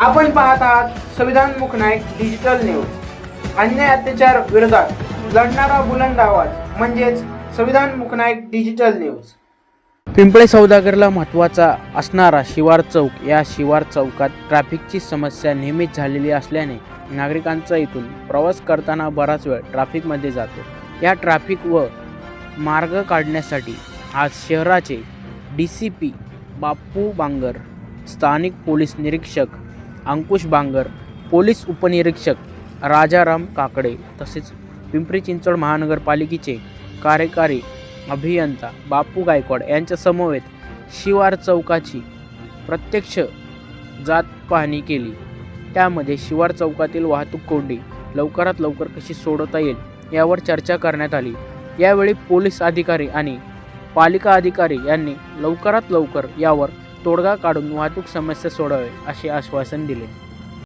आपण पाहत आहात संविधान मुख नाईक डिजिटल न्यूज अन्याय अत्याचार विरोधात लढणारा बुलंद आवाज म्हणजेच संविधान Mooknayak digital news Pimple सौदागरला महत्त्वाचा असणारा शिवार चौक या शिवार चौकात ट्रॅफिकची समस्या नेहमीच झालेली असल्याने नागरिकांचा इथून प्रवास करताना बराच वेळ ट्रॅफिकमध्ये जातो. या ट्रॅफिक व मार्ग काढण्यासाठी आज शहराचे D C P Bapu Bangar स्थानिक पोलीस निरीक्षक अंकुश बांगर पोलीस उपनिरीक्षक राजाराम काकडे तसेच पिंपरी चिंचवड महानगरपालिकेचे कार्यकारी अभियंता बापू गायकवाड यांच्या समवेत शिवार चौकाची प्रत्यक्ष जात पाहणी केली. त्यामध्ये शिवार चौकातील वाहतूक कोंडी लवकरात लवकर कशी सोडवता येईल यावर चर्चा करण्यात आली. यावेळी पोलीस अधिकारी आणि पालिका अधिकारी यांनी लवकरात लवकर यावर तोडगा काढून वाहतूक समस्या सोडावे असे आश्वासन दिले.